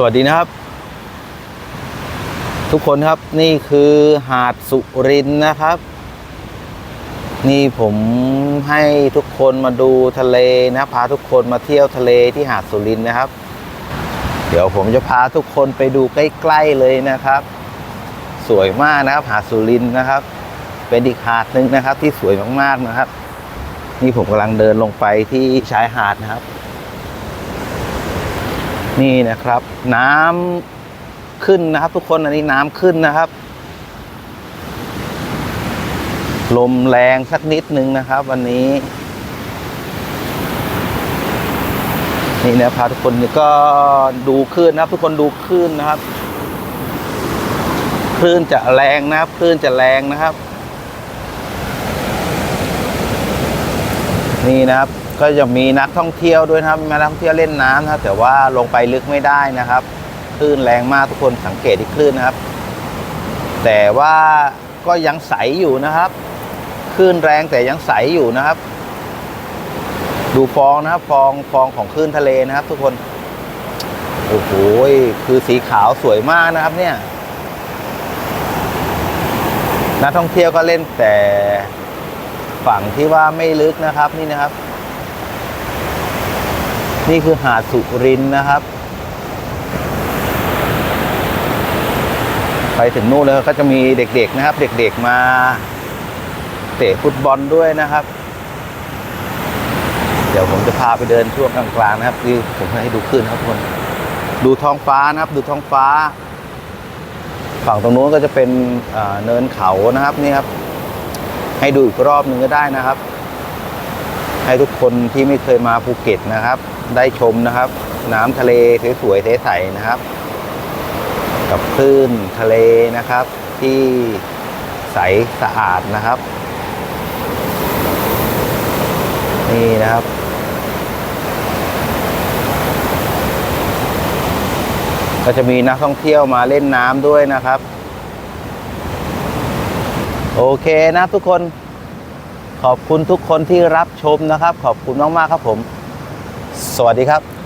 สวัสดีนะครับ ทุกคนครับนี่คือหาดสุรินนะครับ นี่ผมให้ทุกคนมาดูทะเลนะพาทุกคนมาเที่ยวทะเลที่หาดสุรินนะครับ เดี๋ยวผมจะพาทุกคนไปดูใกล้ๆเลยนะครับ สวยมากนะครับหาดสุรินนะครับ เป็นอีกหาดหนึ่งนะครับที่สวยมากๆนะครับ นี่ผมกำลังเดินลงไปที่ชายหาดนะครับ นี่นะครับ น้ำขึ้นนะครับ ทุกคนอันนี้น้ำขึ้นนะครับ ลมแรงสักนิดนึงนะครับ วันนี้ นี่นะพาทุกคนก็ดูคลื่นนะครับ ทุกคนดูคลื่นนะครับคลื่นจะแรงนะครับคลื่นจะแรงนะครับ นี่นะครับ ก็จะมีนักท่องเที่ยวด้วยนะครับมีนักท่องเที่ยวเล่นน้ำนะครับ แต่ว่าลงไปลึกไม่ได้นะครับคลื่นแรงมากทุกคนสังเกตที่คลื่นนะครับ แต่ว่าก็ยังใสอยู่นะครับคลื่นแรงแต่ยังใสอยู่นะครับ ดูฟองนะครับ ฟองฟองของคลื่นทะเลนะครับ ทุกคนโอ้โหคือสีขาวสวยมากนะครับ เนี่ยนักท่องเที่ยวก็เล่นแต่ฝั่งที่ว่าไม่ลึกนะครับนี่นะครับ นี่คือหาดสุรินนะครับ ไปถึงนู่นแล้วก็จะมีเด็กๆนะครับ เด็กๆมา เตะฟุตบอลด้วยนะครับ เดี๋ยวผมจะพาไปเดินช่วงกลางๆนะครับที่ผมให้ดูขึ้นครับทุกคนดูท้องฟ้านะครับ ดูท้องฟ้า ฝั่งตรงนู้นก็จะเป็นเนินเขานะครับนี่ครับ ให้ดูอีกรอบหนึ่งก็ได้นะครับ ให้ทุกคนที่ไม่เคยมาภูเก็ตนะครับ ได้ชมนะครับ น้ำทะเลสวยๆใสๆนะครับ กับคลื่นทะเลนะครับ ที่ใสสะอาดนะครับ นี่นะครับก็จะมีนักท่องเที่ยวมาเล่นน้ำด้วยนะครับ โอเคนะทุกคน ขอบคุณทุกคนที่รับชมนะครับ ขอบคุณมาก ๆ ครับผม สวัสดีครับ